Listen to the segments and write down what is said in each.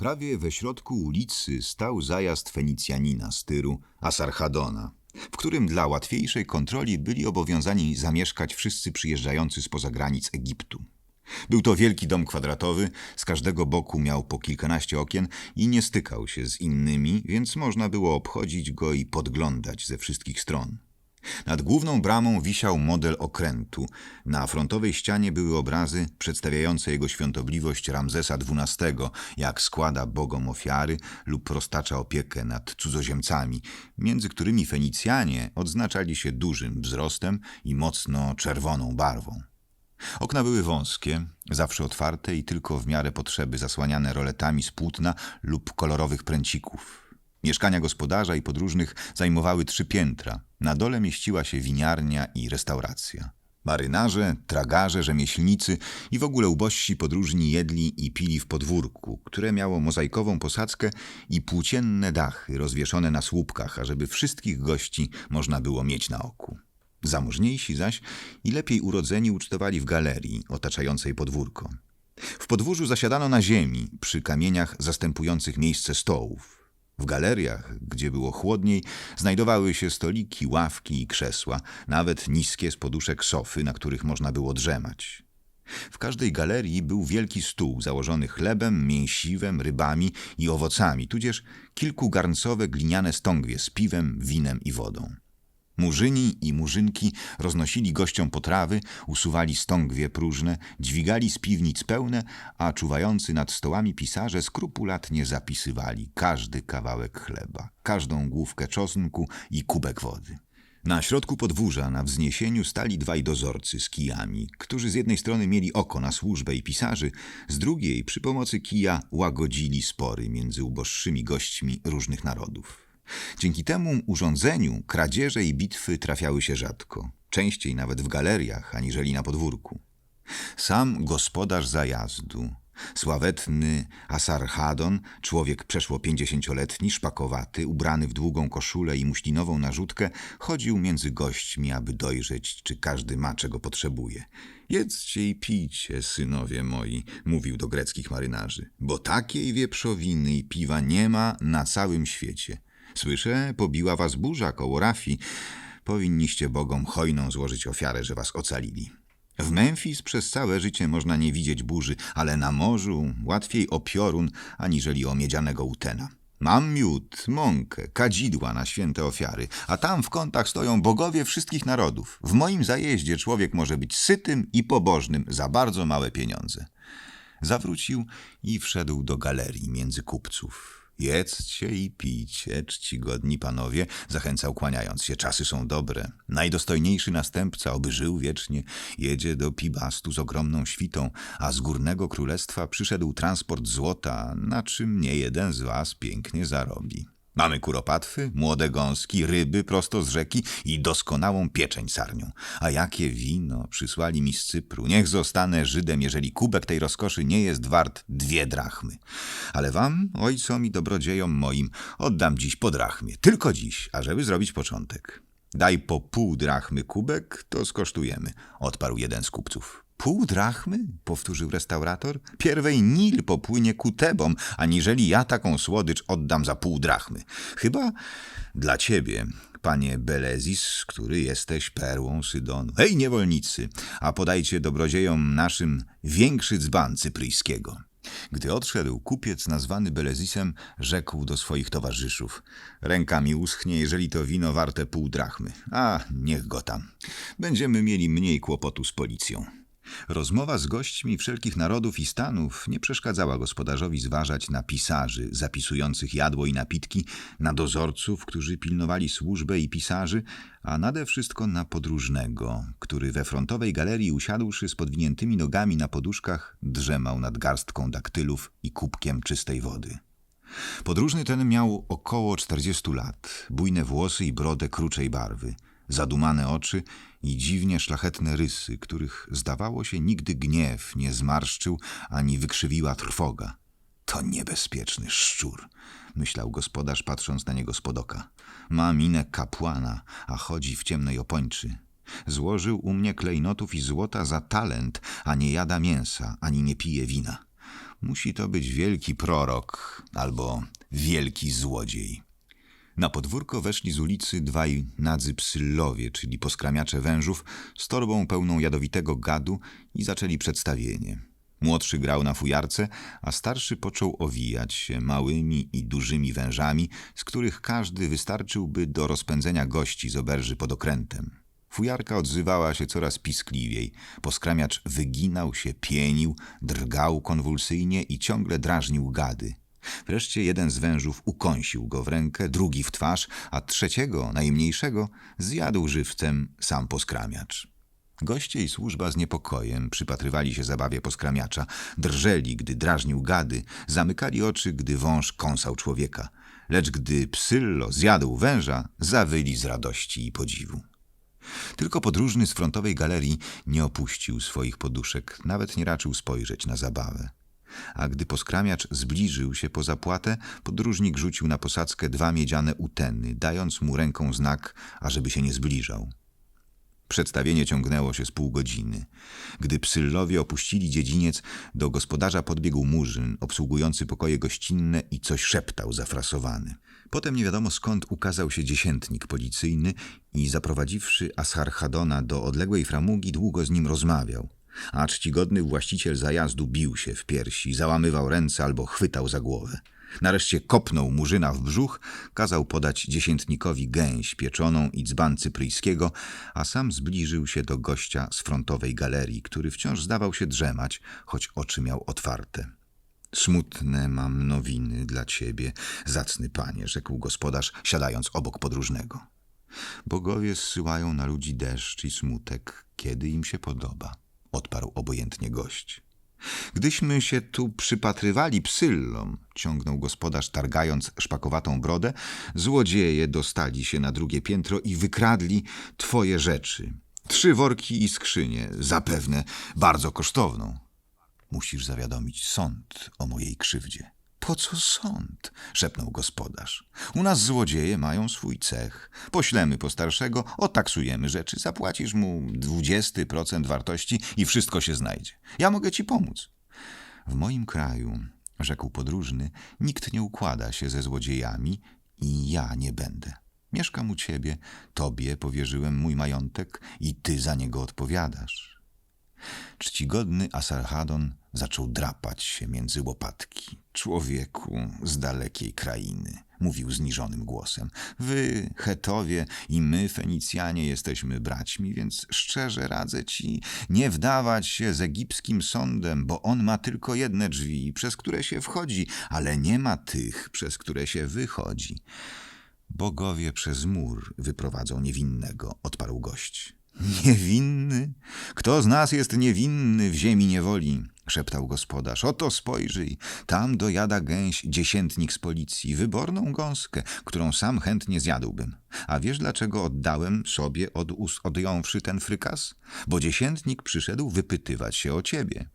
Prawie we środku ulicy stał zajazd Fenicjanina z Tyru, Asarhadona, w którym dla łatwiejszej kontroli byli obowiązani zamieszkać wszyscy przyjeżdżający spoza granic Egiptu. Był to wielki dom kwadratowy, z każdego boku miał po kilkanaście okien i nie stykał się z innymi, więc można było obchodzić go i podglądać ze wszystkich stron. Nad główną bramą wisiał model okrętu. Na frontowej ścianie były obrazy przedstawiające jego świątobliwość Ramzesa XII, jak składa bogom ofiary lub roztacza opiekę nad cudzoziemcami, między którymi Fenicjanie odznaczali się dużym wzrostem i mocno czerwoną barwą. Okna były wąskie, zawsze otwarte i tylko w miarę potrzeby zasłaniane roletami z płótna lub kolorowych pręcików. Mieszkania gospodarza i podróżnych zajmowały trzy piętra. Na dole mieściła się winiarnia i restauracja. Marynarze, tragarze, rzemieślnicy i w ogóle ubożsi podróżni jedli i pili w podwórku, które miało mozaikową posadzkę i płócienne dachy rozwieszone na słupkach, ażeby wszystkich gości można było mieć na oku. Zamożniejsi zaś i lepiej urodzeni ucztowali w galerii otaczającej podwórko. W podwórzu zasiadano na ziemi, przy kamieniach zastępujących miejsce stołów. W galeriach, gdzie było chłodniej, znajdowały się stoliki, ławki i krzesła, nawet niskie z poduszek sofy, na których można było drzemać. W każdej galerii był wielki stół założony chlebem, mięsiwem, rybami i owocami, tudzież kilkugarncowe gliniane stągwie z piwem, winem i wodą. Murzyni i murzynki roznosili gościom potrawy, usuwali stągwie próżne, dźwigali z piwnic pełne, a czuwający nad stołami pisarze skrupulatnie zapisywali każdy kawałek chleba, każdą główkę czosnku i kubek wody. Na środku podwórza, na wzniesieniu, stali dwaj dozorcy z kijami, którzy z jednej strony mieli oko na służbę i pisarzy, z drugiej przy pomocy kija łagodzili spory między uboższymi gośćmi różnych narodów. Dzięki temu urządzeniu kradzieże i bitwy trafiały się rzadko, częściej nawet w galeriach aniżeli na podwórku. Sam gospodarz zajazdu, sławetny Asarhadon, człowiek przeszło pięćdziesięcioletni, szpakowaty, ubrany w długą koszulę i muślinową narzutkę, chodził między gośćmi, aby dojrzeć, czy każdy ma, czego potrzebuje. Jedzcie i pijcie, synowie moi, mówił do greckich marynarzy, bo takiej wieprzowiny i piwa nie ma na całym świecie. Słyszę, pobiła was burza koło Rafi. Powinniście bogom hojną złożyć ofiarę, że was ocalili. W Memphis przez całe życie można nie widzieć burzy, ale na morzu łatwiej o piorun, aniżeli o miedzianego utena. Mam miód, mąkę, kadzidła na święte ofiary, a tam w kątach stoją bogowie wszystkich narodów. W moim zajeździe człowiek może być sytym i pobożnym za bardzo małe pieniądze. Zawrócił i wszedł do galerii między kupców. Jedzcie i pijcie, czcigodni panowie, zachęcał kłaniając się. Czasy są dobre. Najdostojniejszy następca, oby żył wiecznie, jedzie do Pibastu z ogromną świtą, a z górnego królestwa przyszedł transport złota, na czym nie jeden z was pięknie zarobi. Mamy kuropatwy, młode gąski, ryby prosto z rzeki i doskonałą pieczeń sarnią. A jakie wino przysłali mi z Cypru. Niech zostanę Żydem, jeżeli kubek tej rozkoszy nie jest wart dwie drachmy. Ale wam, ojcom i dobrodziejom moim, oddam dziś po drachmie. Tylko dziś, ażeby zrobić początek. Daj po pół drachmy kubek, to skosztujemy, odparł jeden z kupców. Pół drachmy? powtórzył restaurator. Pierwej Nil popłynie ku Tebom, aniżeli ja taką słodycz oddam za pół drachmy. Chyba dla ciebie, panie Belezis, który jesteś perłą Sydonu. Hej, niewolnicy, a podajcie dobrodziejom naszym większy dzban cypryjskiego. Gdy odszedł, kupiec nazwany Belezisem rzekł do swoich towarzyszów. Ręka mi uschnie, jeżeli to wino warte pół drachmy. A, niech go tam. Będziemy mieli mniej kłopotu z policją. Rozmowa z gośćmi wszelkich narodów i stanów nie przeszkadzała gospodarzowi zważać na pisarzy zapisujących jadło i napitki, na dozorców, którzy pilnowali służbę i pisarzy, a nade wszystko na podróżnego, który we frontowej galerii usiadłszy z podwiniętymi nogami na poduszkach, drzemał nad garstką daktylów i kubkiem czystej wody. Podróżny ten miał około czterdziestu lat, bujne włosy i brodę kruczej barwy – zadumane oczy i dziwnie szlachetne rysy, których zdawało się nigdy gniew nie zmarszczył ani wykrzywiła trwoga. To niebezpieczny szczur, myślał gospodarz, patrząc na niego z oka. Ma minę kapłana, a chodzi w ciemnej opończy. Złożył u mnie klejnotów i złota za talent, a nie jada mięsa, ani nie pije wina. Musi to być wielki prorok albo wielki złodziej. Na podwórko weszli z ulicy dwaj nadzy psyllowie, czyli poskramiacze wężów, z torbą pełną jadowitego gadu i zaczęli przedstawienie. Młodszy grał na fujarce, a starszy począł owijać się małymi i dużymi wężami, z których każdy wystarczyłby do rozpędzenia gości z oberży pod okrętem. Fujarka odzywała się coraz piskliwiej. Poskramiacz wyginał się, pienił, drgał konwulsyjnie i ciągle drażnił gady. Wreszcie jeden z wężów ukąsił go w rękę, drugi w twarz, a trzeciego, najmniejszego, zjadł żywcem sam poskramiacz. Goście i służba z niepokojem przypatrywali się zabawie poskramiacza, drżeli, gdy drażnił gady, zamykali oczy, gdy wąż kąsał człowieka. Lecz gdy psyllo zjadł węża, zawyli z radości i podziwu. Tylko podróżny z frontowej galerii nie opuścił swoich poduszek, nawet nie raczył spojrzeć na zabawę. A gdy poskramiacz zbliżył się po zapłatę, podróżnik rzucił na posadzkę dwa miedziane uteny, dając mu ręką znak, ażeby się nie zbliżał. Przedstawienie ciągnęło się z pół godziny. Gdy psyllowie opuścili dziedziniec, do gospodarza podbiegł murzyn, obsługujący pokoje gościnne i coś szeptał zafrasowany. Potem nie wiadomo skąd ukazał się dziesiętnik policyjny i zaprowadziwszy Asharhadona do odległej framugi, długo z nim rozmawiał. A czcigodny właściciel zajazdu bił się w piersi, załamywał ręce albo chwytał za głowę. Nareszcie kopnął murzyna w brzuch, kazał podać dziesiętnikowi gęś pieczoną i dzban cypryjskiego, a sam zbliżył się do gościa z frontowej galerii, który wciąż zdawał się drzemać, choć oczy miał otwarte. Smutne mam nowiny dla ciebie, zacny panie, rzekł gospodarz, siadając obok podróżnego. Bogowie zsyłają na ludzi deszcz i smutek, kiedy im się podoba, odparł obojętnie gość. Gdyśmy się tu przypatrywali psyllom, ciągnął gospodarz, targając szpakowatą brodę, złodzieje dostali się na drugie piętro i wykradli twoje rzeczy. Trzy worki i skrzynię, zapewne bardzo kosztowną. Musisz zawiadomić sąd o mojej krzywdzie. Po co sąd? szepnął gospodarz. U nas złodzieje mają swój cech. Poślemy po starszego, otaksujemy rzeczy, zapłacisz mu dwudziesty procent wartości i wszystko się znajdzie. Ja mogę ci pomóc. W moim kraju, rzekł podróżny, nikt nie układa się ze złodziejami i ja nie będę. Mieszkam u ciebie, tobie powierzyłem mój majątek i ty za niego odpowiadasz. Czcigodny Asarhadon zaczął drapać się między łopatki. Człowieku z dalekiej krainy, mówił zniżonym głosem. Wy, Chetowie i my, Fenicjanie, jesteśmy braćmi, więc szczerze radzę ci nie wdawać się z egipskim sądem, bo on ma tylko jedne drzwi, przez które się wchodzi, ale nie ma tych, przez które się wychodzi. Bogowie przez mur wyprowadzą niewinnego, odparł gość. Niewinny? Kto z nas jest niewinny w ziemi niewoli? Szeptał gospodarz. Oto spojrzyj, tam dojada gęś dziesiętnik z policji, wyborną gąskę, którą sam chętnie zjadłbym. A wiesz, dlaczego oddałem sobie od ust odjąwszy ten frykas? Bo dziesiętnik przyszedł wypytywać się o ciebie.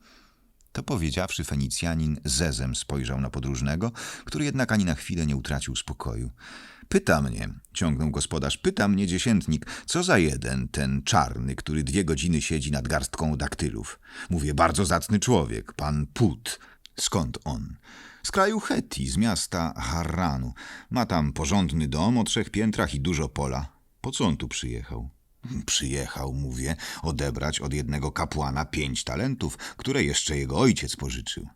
To powiedziawszy, Fenicjanin zezem spojrzał na podróżnego, który jednak ani na chwilę nie utracił spokoju. Pyta mnie, ciągnął gospodarz, pyta mnie dziesiętnik, co za jeden, ten czarny, który dwie godziny siedzi nad garstką daktylów. Mówię, bardzo zacny człowiek, pan Put. Skąd on? Z kraju Heti, z miasta Harranu. Ma tam porządny dom o trzech piętrach i dużo pola. Po co on tu przyjechał? Przyjechał, mówię, odebrać od jednego kapłana pięć talentów, które jeszcze jego ojciec pożyczył.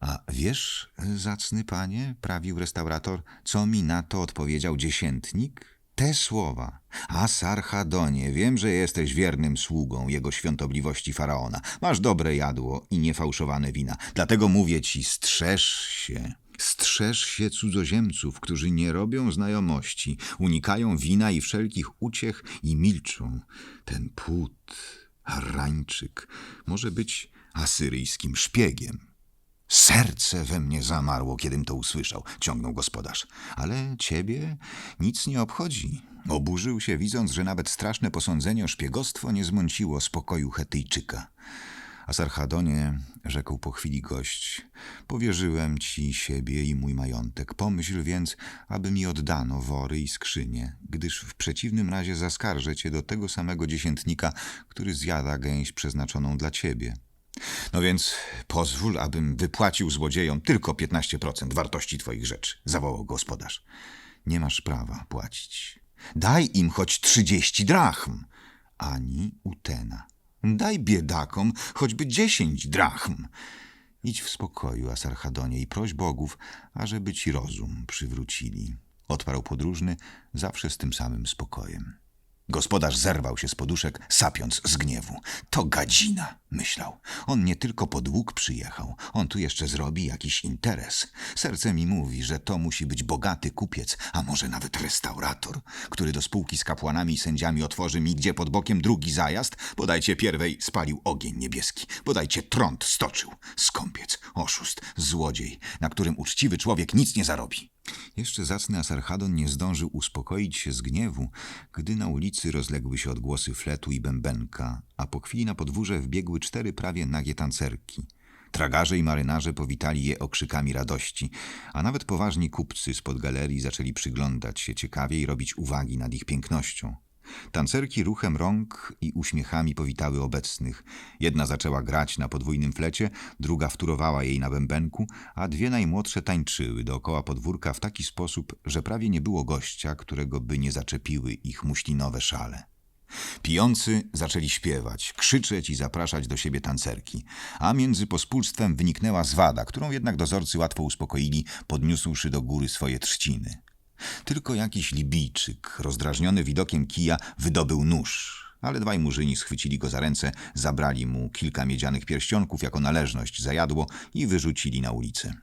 A wiesz, zacny panie, prawił restaurator, co mi na to odpowiedział dziesiętnik? Te słowa. Asarhadonie, wiem, że jesteś wiernym sługą jego świątobliwości faraona. Masz dobre jadło i niefałszowane wina. Dlatego mówię ci, strzeż się. Strzeż się cudzoziemców, którzy nie robią znajomości, unikają wina i wszelkich uciech i milczą. Ten put, Arańczyk, może być asyryjskim szpiegiem. Serce we mnie zamarło, kiedym to usłyszał, ciągnął gospodarz. Ale ciebie nic nie obchodzi. Oburzył się, widząc, że nawet straszne posądzenie o szpiegostwo nie zmąciło spokoju Chetyjczyka. Asarhadonie, rzekł po chwili gość, powierzyłem ci siebie i mój majątek. Pomyśl więc, aby mi oddano wory i skrzynie, gdyż w przeciwnym razie zaskarżę cię do tego samego dziesiętnika, który zjada gęś przeznaczoną dla ciebie. No więc pozwól, abym wypłacił złodziejom tylko 15% wartości twoich rzeczy, zawołał gospodarz. Nie masz prawa płacić. Daj im choć 30 drachm. Ani utena. Daj biedakom choćby 10 drachm. Idź w spokoju, Asarhadonie, i proś bogów, ażeby ci rozum przywrócili. Odparł podróżny, zawsze z tym samym spokojem. Gospodarz zerwał się z poduszek, sapiąc z gniewu. To gadzina, myślał. On nie tylko po dług przyjechał, on tu jeszcze zrobi jakiś interes. Serce mi mówi, że to musi być bogaty kupiec, a może nawet restaurator, który do spółki z kapłanami i sędziami otworzy mi gdzie pod bokiem drugi zajazd, bodajcie pierwej spalił ogień niebieski, bodajcie trąd stoczył, skąpiec, oszust, złodziej, na którym uczciwy człowiek nic nie zarobi. Jeszcze zacny Asarhadon nie zdążył uspokoić się z gniewu, gdy na ulicy rozległy się odgłosy fletu i bębenka, a po chwili na podwórze wbiegły cztery prawie nagie tancerki. Tragarze i marynarze powitali je okrzykami radości, a nawet poważni kupcy spod galerii zaczęli przyglądać się ciekawie i robić uwagi nad ich pięknością. Tancerki ruchem rąk i uśmiechami powitały obecnych. Jedna zaczęła grać na podwójnym flecie, druga wtórowała jej na bębenku, a dwie najmłodsze tańczyły dookoła podwórka w taki sposób, że prawie nie było gościa, którego by nie zaczepiły ich muślinowe szale. Pijący zaczęli śpiewać, krzyczeć i zapraszać do siebie tancerki, a między pospólstwem wyniknęła zwada, którą jednak dozorcy łatwo uspokoili, podniósłszy do góry swoje trzciny. Tylko jakiś Libijczyk, rozdrażniony widokiem kija, wydobył nóż, ale dwaj murzyni schwycili go za ręce, zabrali mu kilka miedzianych pierścionków jako należność za jadło i wyrzucili na ulicę.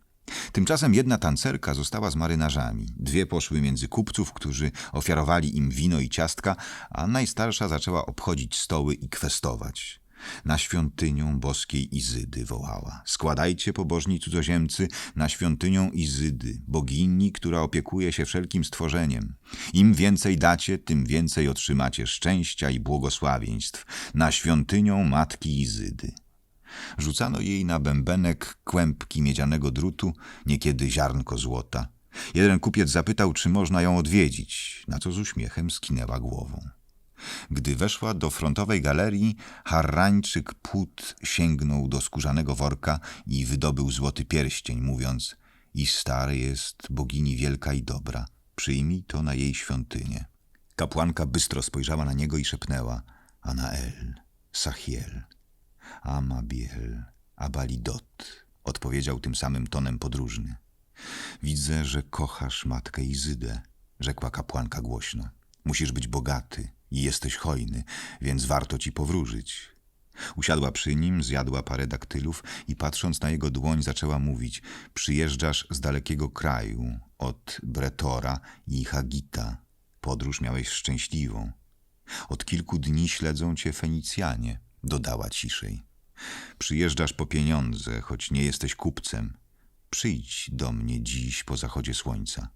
Tymczasem jedna tancerka została z marynarzami. Dwie poszły między kupców, którzy ofiarowali im wino i ciastka, a najstarsza zaczęła obchodzić stoły i kwestować. Na świątynią boskiej Izydy wołała. Składajcie, pobożni cudzoziemcy, na świątynią Izydy, bogini, która opiekuje się wszelkim stworzeniem. Im więcej dacie, tym więcej otrzymacie szczęścia i błogosławieństw. Na świątynią Matki Izydy. Rzucano jej na bębenek kłębki miedzianego drutu, niekiedy ziarnko złota. Jeden kupiec zapytał, czy można ją odwiedzić, na co z uśmiechem skinęła głową. Gdy weszła do frontowej galerii, harrańczyk płód sięgnął do skórzanego worka i wydobył złoty pierścień, mówiąc i stary jest bogini wielka i dobra, przyjmij to na jej świątynię. Kapłanka bystro spojrzała na niego i szepnęła Anael, Sachiel, Amabiel, Abalidot, odpowiedział tym samym tonem podróżny. Widzę, że kochasz matkę Izydę, rzekła kapłanka głośno. Musisz być bogaty i jesteś hojny, więc warto ci powróżyć. Usiadła przy nim, zjadła parę daktylów i patrząc na jego dłoń zaczęła mówić Przyjeżdżasz z dalekiego kraju, od Bretora i Hagita. Podróż miałeś szczęśliwą. Od kilku dni śledzą cię Fenicjanie, dodała ciszej. Przyjeżdżasz po pieniądze, choć nie jesteś kupcem. Przyjdź do mnie dziś po zachodzie słońca.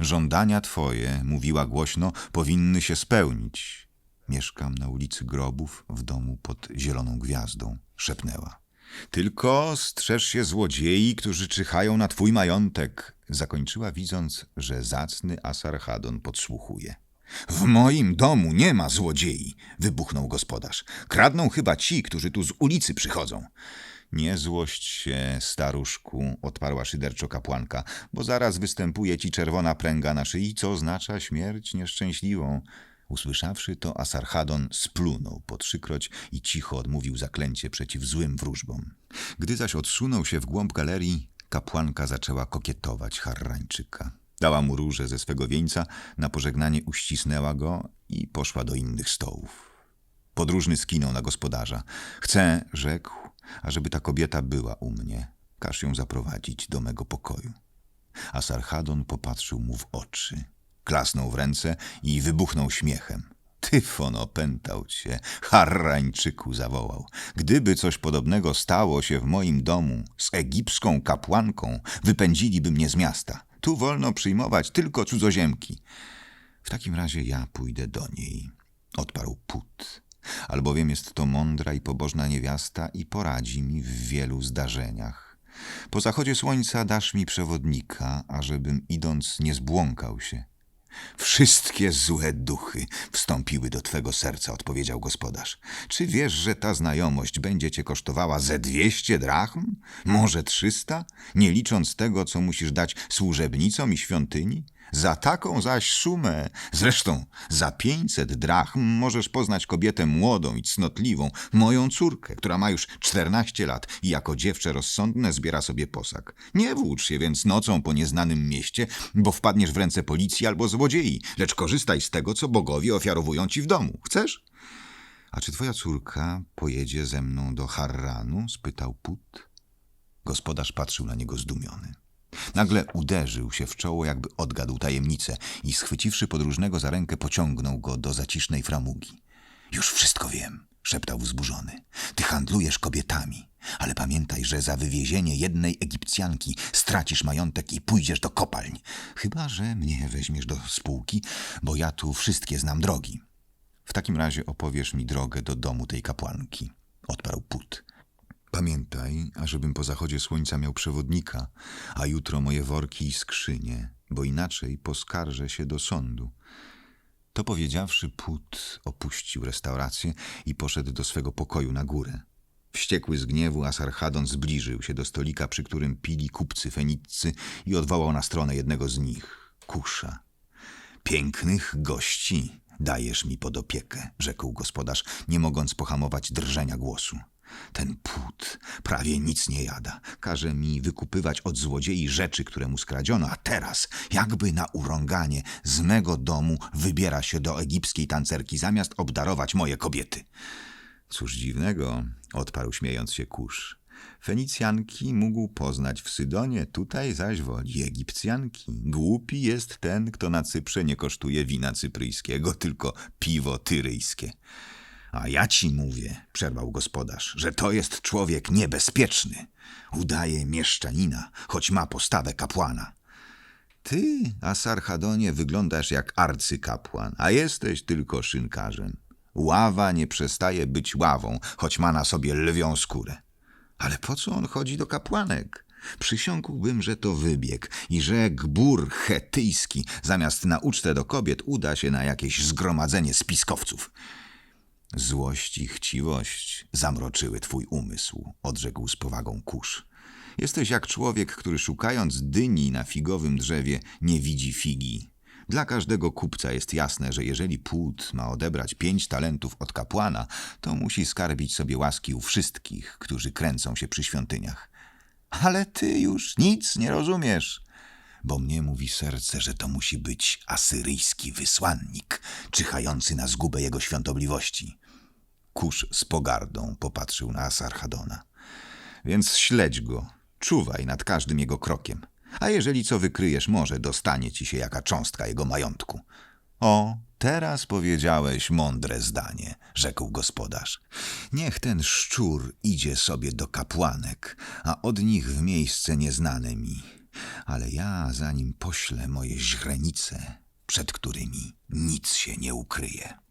Żądania twoje, mówiła głośno, powinny się spełnić. Mieszkam na ulicy Grobów, w domu pod zieloną gwiazdą, szepnęła. Tylko strzeż się złodziei, którzy czyhają na twój majątek, zakończyła widząc, że zacny Asarhadon podsłuchuje. W moim domu nie ma złodziei, wybuchnął gospodarz. Kradną chyba ci, którzy tu z ulicy przychodzą. Nie złość się, staruszku, odparła szyderczo kapłanka, bo zaraz występuje ci czerwona pręga na szyi, co oznacza śmierć nieszczęśliwą. Usłyszawszy to, Asarhadon splunął po trzykroć i cicho odmówił zaklęcie przeciw złym wróżbom. Gdy zaś odsunął się w głąb galerii, kapłanka zaczęła kokietować Harrańczyka. Dała mu różę ze swego wieńca, na pożegnanie uścisnęła go i poszła do innych stołów. Podróżny skinął na gospodarza. Chcę, rzekł, ażeby ta kobieta była u mnie. Każ ją zaprowadzić do mego pokoju. Asarhadon popatrzył mu w oczy, klasnął w ręce i wybuchnął śmiechem. Tyfon opętał cię, Harrańczyku zawołał. Gdyby coś podobnego stało się w moim domu z egipską kapłanką, wypędziliby mnie z miasta. Tu wolno przyjmować tylko cudzoziemki. W takim razie ja pójdę do niej, odparł Put. Albowiem jest to mądra i pobożna niewiasta i poradzi mi w wielu zdarzeniach. Po zachodzie słońca dasz mi przewodnika, ażebym idąc nie zbłąkał się. Wszystkie złe duchy wstąpiły do twego serca, odpowiedział gospodarz. Czy wiesz, że ta znajomość będzie cię kosztowała ze dwieście drachm? Może trzysta? Nie licząc tego, co musisz dać służebnicom i świątyni? Za taką zaś sumę, zresztą za pięćset drachm możesz poznać kobietę młodą i cnotliwą, moją córkę, która ma już czternaście lat i jako dziewczę rozsądne zbiera sobie posag. Nie włócz się więc nocą po nieznanym mieście, bo wpadniesz w ręce policji albo złodziei, lecz korzystaj z tego, co bogowie ofiarowują ci w domu. Chcesz? A czy twoja córka pojedzie ze mną do Harranu? spytał Put. Gospodarz patrzył na niego zdumiony. Nagle uderzył się w czoło, jakby odgadł tajemnicę i schwyciwszy podróżnego za rękę, pociągnął go do zacisznej framugi. Już wszystko wiem, szeptał wzburzony. Ty handlujesz kobietami, ale pamiętaj, że za wywiezienie jednej Egipcjanki stracisz majątek i pójdziesz do kopalń. Chyba, że mnie weźmiesz do spółki, bo ja tu wszystkie znam drogi. W takim razie opowiesz mi drogę do domu tej kapłanki, odparł Put. Pamiętaj, ażebym po zachodzie słońca miał przewodnika, a jutro moje worki i skrzynie, bo inaczej poskarżę się do sądu. To powiedziawszy, Put opuścił restaurację i poszedł do swego pokoju na górę. Wściekły z gniewu, Asarchadon zbliżył się do stolika, przy którym pili kupcy feniccy i odwołał na stronę jednego z nich, Kusza. Pięknych gości dajesz mi pod opiekę, rzekł gospodarz, nie mogąc pohamować drżenia głosu. Ten płód prawie nic nie jada. Każe mi wykupywać od złodziei rzeczy, które mu skradziono, a teraz, jakby na urąganie, z mego domu wybiera się do egipskiej tancerki, zamiast obdarować moje kobiety. Cóż dziwnego, odparł śmiejąc się kurz. Fenicjanki mógł poznać w Sydonie, tutaj zaś woli Egipcjanki. Głupi jest ten, kto na Cyprze nie kosztuje wina cypryjskiego, tylko piwo tyryjskie. A ja ci mówię, przerwał gospodarz, że to jest człowiek niebezpieczny. Udaje mieszczanina, choć ma postawę kapłana. Ty, Asarhadonie, wyglądasz jak arcykapłan, a jesteś tylko szynkarzem. Ława nie przestaje być ławą, choć ma na sobie lwią skórę. Ale po co on chodzi do kapłanek? Przysiągłbym, że to wybieg i że gbur chetyjski zamiast na ucztę do kobiet uda się na jakieś zgromadzenie spiskowców. Złość i chciwość zamroczyły twój umysł, odrzekł z powagą kurz. Jesteś jak człowiek, który szukając dyni na figowym drzewie nie widzi figi. Dla każdego kupca jest jasne, że jeżeli płód ma odebrać pięć talentów od kapłana, to musi skarbić sobie łaski u wszystkich, którzy kręcą się przy świątyniach. Ale ty już nic nie rozumiesz, bo mnie mówi serce, że to musi być asyryjski wysłannik, czyhający na zgubę jego świątobliwości. Kusz z pogardą popatrzył na Asarhadona. Więc śledź go, czuwaj nad każdym jego krokiem. A jeżeli co wykryjesz, może dostanie ci się jaka cząstka jego majątku. O, teraz powiedziałeś mądre zdanie, rzekł gospodarz. Niech ten szczur idzie sobie do kapłanek, a od nich w miejsce nieznane mi. Ale ja za nim poślę moje źrenice, przed którymi nic się nie ukryje.